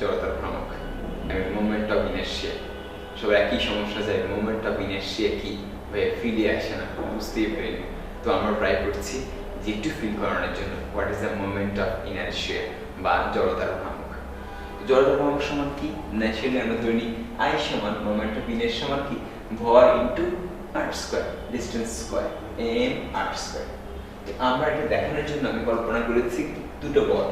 জড়তার ভ্রমক moment of inertia সবার একই সমস্যা যায় মোমেন্ট অফ ইনার্শিয়া কি? ভাই ফিলে আসে না, বুঝতেই পারিনি তো আমরা ট্রাই করছি যে একটু ফিল করানোর জন্য what is the moment of inertia বা জড়তার ভ্রমক জড়তার ভ্রমক সমান কি? ন্যাচারালি আমরা ধরে আই সমান মোমেন্ট অফ ইনার্শিয়া সমান কি? ভর into R square distance square M R square আমরা এটা দেখানোর জন্য আমি কল্পনা করেছি দুটো বল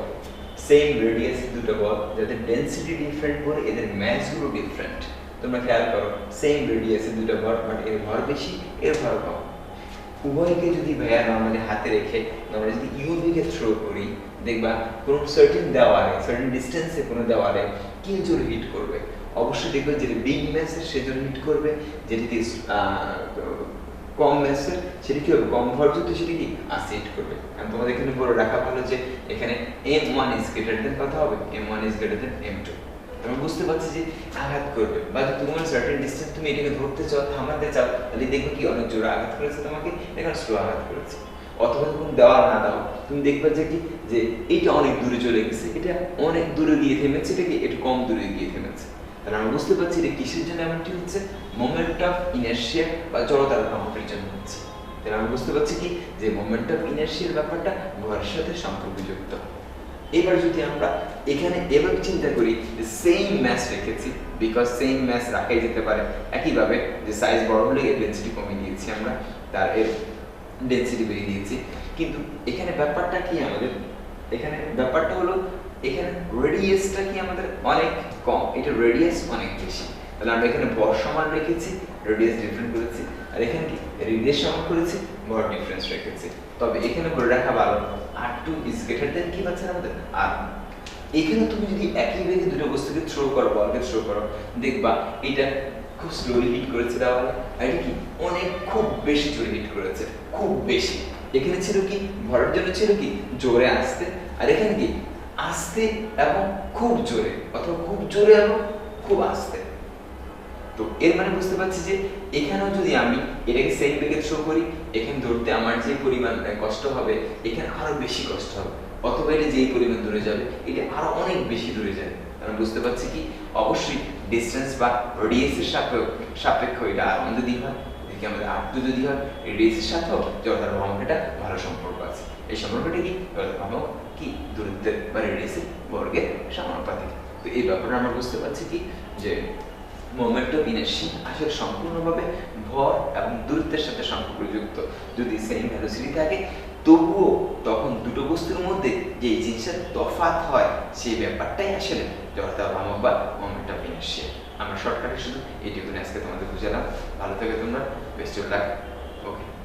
সেম রেডিয়াস দুটো বল যাদের ডেন্সিটি ডিফারেন্ট বলে এদের ম্যাসগুলো ডিফারেন্ট তোমরা খেয়াল করো সেম রেডিয়াসে দুটো বল বাট এর ভর বেশি, এর ভর কম। উভয়কে যদি ভাইয়া নর্মালি হাতে রেখে আমরা যদি ইউভিকে থ্রো করি, দেখবা কোনো সার্টেন দেওয়ালে সার্টেন ডিস্টেন্সে কোনো দেওয়ালে কি জোরে হিট করবে। অবশ্যই দেখবে যেটা বিগ ম্যাসের সে জোরে হিট করবে যেটি কম ম্যাসের সেটি কি হবে? কম ভরযুক্ত সেটি কি? হিট করবে। তোমাদের এখানে বলে রাখা ভালো যে এখানে M one is greater than কথা হবে? M one is greater than M two তুমি বুঝতে পারছি যে আঘাত করবে। বা যদি তোমার সার্টেন ডিস্টেন্স তুমি এটাকে ধরতে চাও, থামাতে চাও, তাহলে দেখবে কি অনেক জোরে আঘাত করেছে তোমাকে, এখানে স্লো আঘাত করেছে। অথবা তুমি দেওয়া না দাও, তুমি দেখবে যে কি? যে এটা অনেক দূরে চলে গেছে, এটা অনেক দূরে গিয়ে থেমেছে, এটা কি? একটু কম দূরে গিয়ে থেমেছে। তাহলে আমরা বুঝতে পারছি এটা কিসের জন্য এমনটি হচ্ছে? মোমেন্ট অফ ইনার্শিয়া বা জড়তার ভ্রমণের জন্য হচ্ছে। তাহলে আমরা বুঝতে পারছি কি? যে মোমেন্ট অফ ইনার্শিয়ার ব্যাপারটা ভরের সাথে সম্পর্কযুক্ত। এবার যদি আমরা এখানে এবার চিন্তা করি যে সেম ম্যাচ রেখেছি বিকজ সেম ম্যাচ রাখাই যেতে পারে। একইভাবে যে সাইজ বড় হলে এর ডেন্সিটি কমিয়ে দিয়েছি আমরা, তার এর ডেন্সিটি বেরিয়ে দিয়েছি। কিন্তু এখানে ব্যাপারটা কি আমাদের? এখানে ব্যাপারটা হলো এখানে রেডিয়াসটা কি আমাদের অনেক কম? এটা রেডিয়াস অনেক বেশি। তাহলে আমরা এখানে ভর সমান রেখেছি রেডিয়াস ডিফারেন্ট করেছি। আর এখানে কি? রেডিয়াস সমান করেছি ভর ডিফারেন্স রেখেছি। তবে এখানে বলে রাখা ভালো R two is greater than কি পাচ্ছেন আমাদের? আর এখানে তুমি যদি একই বেগে দুটো বস্তুকে থ্রো করো, বলকে থ্রো করো, দেখবা এটা খুব স্লোলি হিট করেছে দেওয়ালে। আর এটা কি? অনেক খুব বেশি জোরে হিট করেছে, খুব বেশি। এখানে ছিল কি? ভরের জন্য ছিল কি? জোরে আসতে। আর এখানে কি? আস্তে এবং খুব জোরে, অথবা খুব জোরে এবং খুব আস্তে। তো এর মানে বুঝতে পারছি যে এখানেও যদি আমি এটাকে সেম বেগে থ্রো করি, এখানে ধরতে আমার যে পরিমাণ কষ্ট হবে, এখানে আরও বেশি কষ্ট হবে। অথবা এটা যেই পরিমাণ দূরে যাবে, এটা আরও অনেক বেশি দূরে যাবে। কারণ বুঝতে পারছি কি? অবশ্যই ডিস্টেন্স বা রেডিয়াসের সাপেক্ষ সাপেক্ষ এটা আর যদি হয়। এদিকে আমাদের টু যদি হয় রেডিয়াসের সাথেও জড়তার ভ্রমণটা ভালো সম্পর্ক আছে। এই সম্পর্কটা কি? জড়তার ভ্রমণ কি? দূরত্বের বা রেডিয়াসের বর্গের সমানুপাতিক। তো এই ব্যাপারে আমরা বুঝতে পারছি কি? যে মোমেন্ট অফ ইনার্শিয়া আসলে সম্পূর্ণভাবে ভর এবং দূরত্বের সাথে সম্পর্কযুক্ত। যদি সেম ভ্যালোসিটি থাকে, তবুও তখন দুটো বস্তুর মধ্যে যে জিনিসের তফাৎ হয়, সেই ব্যাপারটাই আসলে জড়তা ভ্রামক বা মোমেন্ট অফ ইনার্শিয়া আমরা শর্টকাটে শুধু এইটুকুনি আজকে তোমাদের বুঝালাম। ভালো থেকে তোমরা। Best of luck okay